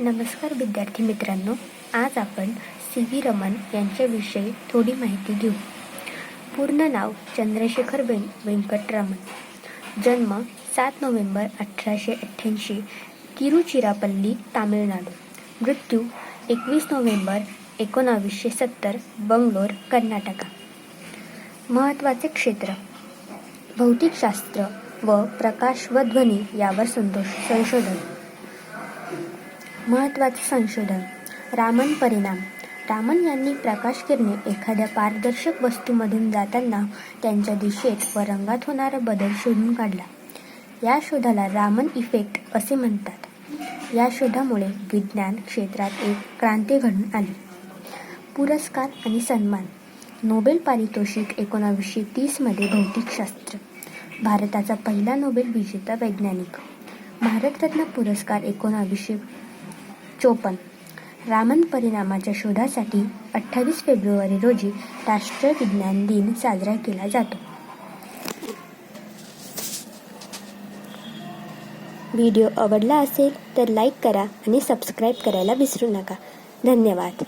नमस्कार विद्यार्थी मित्रांनो आज आपण सी व्ही रमन यांच्याविषयी थोडी माहिती घेऊ. पूर्ण नाव चंद्रशेखर वें व्यंकटरमण जन्म सात नोव्हेंबर अठराशे अठ्ठ्याऐंशी तिरुचिरापल्ली तामिळनाडू. मृत्यू एकवीस नोव्हेंबर एकोणावीसशे सत्तर बंगलोर कर्नाटका. महत्त्वाचे क्षेत्र. भौतिकशास्त्र व प्रकाश व ध्वनी यावर संतोष संशोधन. महत्त्वाचे संशोधन. रामन परिणाम. रामन यांनी प्रकाश किरणे एखाद्या पारदर्शक वस्तूमधून जाताना त्यांच्या दिशेत व रंगात होणारा बदल शोधून काढला. या शोधाला रामन इफेक्ट असे म्हणतात. या शोधामुळे विज्ञान क्षेत्रात एक क्रांती घडून आली. पुरस्कार आणि सन्मान. नोबेल पारितोषिक एकोणावीसशे तीसमध्ये भौतिकशास्त्र. भारताचा पहिला नोबेल विजेता वैज्ञानिक. भारतरत्न पुरस्कार एकोणावीसशे चोपन्न. रामन परिणामाच्या शोधासाठी अठ्ठावीस फेब्रुवारी रोजी राष्ट्रीय विज्ञान दिन साजरा केला जातो. व्हिडिओ आवडला असेल तर लाईक करा आणि सबस्क्राईब करायला विसरू नका. धन्यवाद.